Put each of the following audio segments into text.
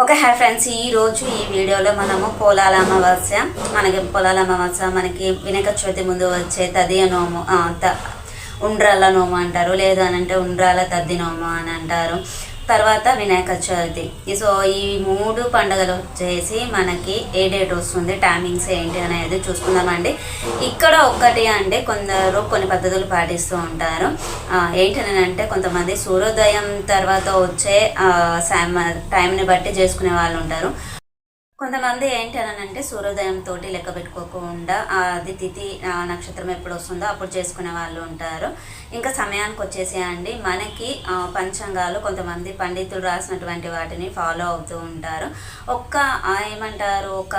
Okay hi friends ఈ రోజు ఈ వీడియోలో మనము పొలాల అమావాస్య మనకి పొలాల అమావాస్య మనకి వినక చవితి ముందు వచ్చే తదియ నోము త- ఉండ్రాల నోము అంటారు. లేదు అని అంటే ఉండ్రాల తద్ది నోము అని అంటారు. తర్వాత వినాయక చవితి. సో ఈ మూడు పండుగలు వచ్చేసి మనకి ఏ డేట్ వస్తుంది టైమింగ్స్ ఏంటి అనేది చూసుకుందామండి ఇక్కడ ఒక్కటి అంటే కొందరు కొన్ని పద్ధతులు పాటిస్తూ ఉంటారు. ఆ, ఏంటని అంటే కొంతమంది సూర్యోదయం తర్వాత వచ్చే టైంని బట్టి చేసుకునే వాళ్ళు ఉంటారు. కొంతమంది ఏంటి అని అంటే సూర్యోదయం తోటి లెక్క పెట్టుకోకుండా అది తిథి ఆ, నక్షత్రం ఎప్పుడు వస్తుందో అప్పుడు చేసుకునే వాళ్ళు ఉంటారు. ఇంకా సమయానికి వచ్చేసేయండి మనకి పంచాంగాలు కొంతమంది పండితులు రాసినటువంటి వాటిని ఫాలో అవుతూ ఉంటారు. ఒక్క ఏమంటారు ఒక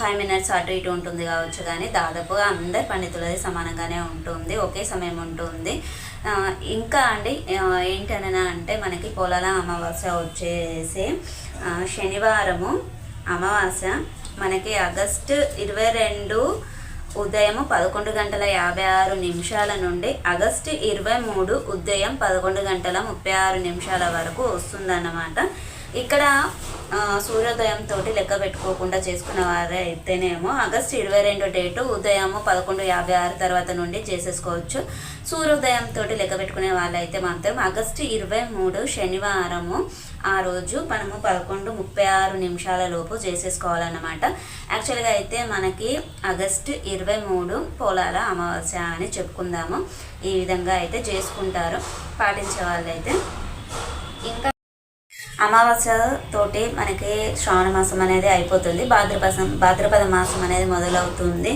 ఫైవ్ మినిట్స్ అటు ఇటు ఉంటుంది కావచ్చు కానీ దాదాపుగా అందరి పండితులది సమానంగానే ఉంటుంది ఒకే సమయం ఉంటుంది. ఇంకా అండి ఆ, అంటే మనకి పొలాల అమావాస్య వచ్చేసి శనివారము అమావాస్య మనకి ఆగస్టు ఇరవై రెండు ఉదయం పదకొండు గంటల యాభై ఆరు నిమిషాల నుండి ఆగస్టు ఇరవై మూడు ఉదయం పదకొండు గంటల ముప్పై ఆరు నిమిషాల వరకు వస్తుందన్నమాట. ఇక్కడ సూర్యోదయం తోటి లెక్క పెట్టుకోకుండా చేసుకున్న వారే అయితేనేమో ఆగస్టు ఇరవై రెండు డేటు ఉదయము పదకొండు యాభై ఆరు తర్వాత నుండి చేసేసుకోవచ్చు. సూర్యోదయం తోటి లెక్క పెట్టుకునే వాళ్ళైతే మాత్రం ఆగస్టు ఇరవై మూడు శనివారము ఆ రోజు మనము పదకొండు ముప్పై ఆరు నిమిషాల లోపు చేసేసుకోవాలన్నమాట. యాక్చువల్గా అయితే మనకి ఆగస్టు ఇరవై మూడు పోలాల అమావాస్య అని చెప్పుకుందాము. ఈ విధంగా అయితే చేసుకుంటారు. పాటించే వాళ్ళైతే. ఇంకా అమావాస్య తోటి మనకి శ్రావణ మాసం అనేది అయిపోతుంది. భాద్రపద భాద్రపద మాసం అనేది మొదలవుతుంది.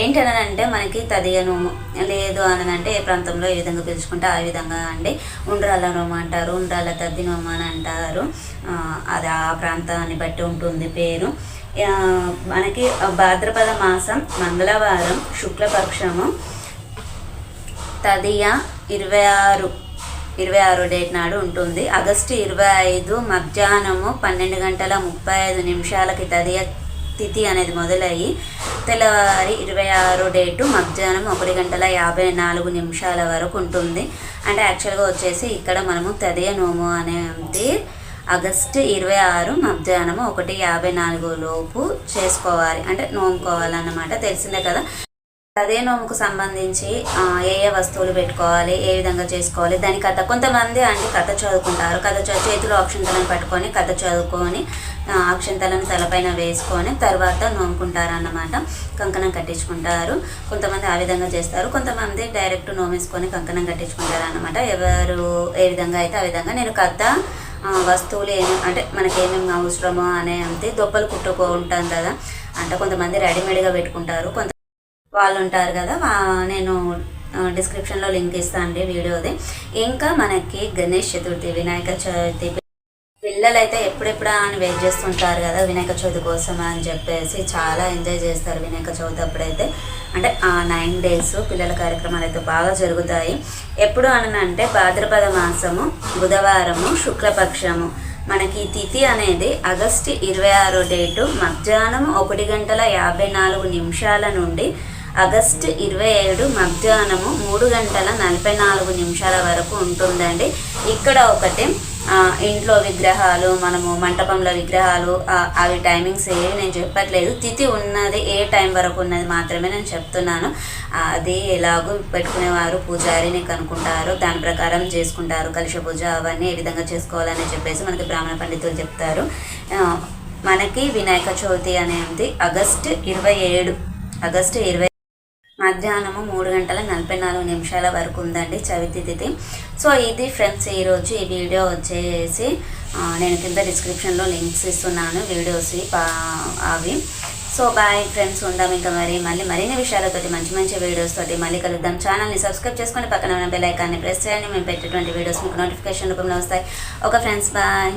ఏంటనంటే మనకి తదియ నోము లేదు అని అంటే ఏ ప్రాంతంలో ఏ విధంగా పిలుచుకుంటే ఆ విధంగా అండి. ఉండ్రాల నోము అంటారు ఉండ్రాల తద్ది నోము అని అంటారు. అది ఆ ప్రాంతాన్ని బట్టి ఉంటుంది పేరు. మనకి భాద్రపద మాసం మంగళవారం శుక్లపక్షము తదియ ఇరవై ఆరు ఇరవై ఆరు డేట్ నాడు ఉంటుంది. ఆగస్టు ఇరవై ఐదు మధ్యాహ్నము పన్నెండు గంటల ముప్పై ఐదు నిమిషాలకి తదియ తిథి అనేది మొదలయ్యి తెల్లవారి ఇరవై ఆరు డేటు మధ్యాహ్నం ఒకటి గంటల యాభై నాలుగు నిమిషాల వరకు ఉంటుంది. అంటే యాక్చువల్గా వచ్చేసి ఇక్కడ మనము తదియ నోము అనేది ఆగస్టు ఇరవై ఆరు మధ్యాహ్నం ఒకటి యాభై నాలుగు లోపు చేసుకోవాలి. అంటే నోముకోవాలన్నమాట. తెలిసిందే కదా? అదే నోముకు సంబంధించి ఏ ఏ వస్తువులు పెట్టుకోవాలి ఏ విధంగా చేసుకోవాలి దాని కథ. కొంతమంది అంటే కథ చదువుకుంటారు. కథ చదువు చేతిలో అక్షంతలను పట్టుకొని కథ చదువుకొని అక్షంతలను తలపైన వేసుకొని తర్వాత నోముకుంటారు అన్నమాట కంకణం కట్టించుకుంటారు. కొంతమంది ఆ విధంగా చేస్తారు. కొంతమంది డైరెక్ట్ నోమేసుకొని కంకణం కట్టించుకుంటారు అన్నమాట ఎవరు ఏ విధంగా అయితే ఆ విధంగా. నేను కథ వస్తువులు ఏమి అంటే మనకి ఏమేమి అవసరమో అనే అంతే. దొప్పలు కుట్టుకుంటాం కదా. అంటే కొంతమంది రెడీమేడ్గా పెట్టుకుంటారు. కొంత వాళ్ళు ఉంటారు కదా నేను డిస్క్రిప్షన్లో లింక్ ఇస్తాను అండి వీడియోది. ఇంకా మనకి గణేష్ చతుర్థి వినాయక చవితి పిల్లలైతే ఎప్పుడెప్పుడా అని వెయిట్ చేస్తుంటారు కదా వినాయక చవితి కోసం అని చెప్పేసి చాలా ఎంజాయ్ చేస్తారు వినాయక చవితి అప్పుడైతే. అంటే ఆ నైన్ డేస్ పిల్లల కార్యక్రమాలు అయితే బాగా జరుగుతాయి. ఎప్పుడు అని అంటే భాద్రపద మాసము బుధవారము శుక్లపక్షము. మనకి తిథి అనేది ఆగస్టు ఇరవై ఆరో డేటు మధ్యాహ్నం ఒకటి గంటల యాభై నాలుగు నిమిషాల నుండి ఆగస్టు ఇరవై ఏడు మధ్యాహ్నము మూడు గంటల నలభై నాలుగు నిమిషాల వరకు ఉంటుందండి. ఇక్కడ ఒకటి ఇంట్లో విగ్రహాలు మనము మంటపంలో విగ్రహాలు అవి టైమింగ్స్ ఏవి నేను చెప్పట్లేదు. తిథి ఉన్నది ఏ టైం వరకు ఉన్నది మాత్రమే నేను చెప్తున్నాను. అది ఎలాగో పెట్టుకునేవారు పూజారిని కనుక్కుంటారు దాని ప్రకారం చేసుకుంటారు కలుష పూజ అవన్నీ ఏ విధంగా చేసుకోవాలని చెప్పేసి మనకి బ్రాహ్మణ పండితులు చెప్తారు. మనకి వినాయక చవితి అనేది ఆగస్టు ఇరవై ఏడు ఆగస్టు ఇరవై మధ్యాహ్నము మూడు గంటల నలభై నాలుగు నిమిషాల వరకు ఉందండి చవితి తిథి సో ఇది ఫ్రెండ్స్ ఈరోజు ఈ వీడియో వచ్చేసి నేను కింద డిస్క్రిప్షన్లో లింక్స్ ఇస్తున్నాను వీడియోస్ అవి. సో బాయ్ ఫ్రెండ్స్ ఉందాం ఇంకా మరి. మళ్ళీ మరిన్ని విషయాలతోటి మంచి మంచి వీడియోస్ తోటి మళ్ళీ కలుద్దాం. ఛానల్ని సబ్స్క్రైబ్ చేసుకొని పక్కన ఉన్న బెల్ ఐకాన్ని ప్రెస్ చేయండి. మేము పెట్టేటువంటి వీడియోస్ మీకు నోటిఫికేషన్ రూపంలో వస్తాయి. Okay friends bye.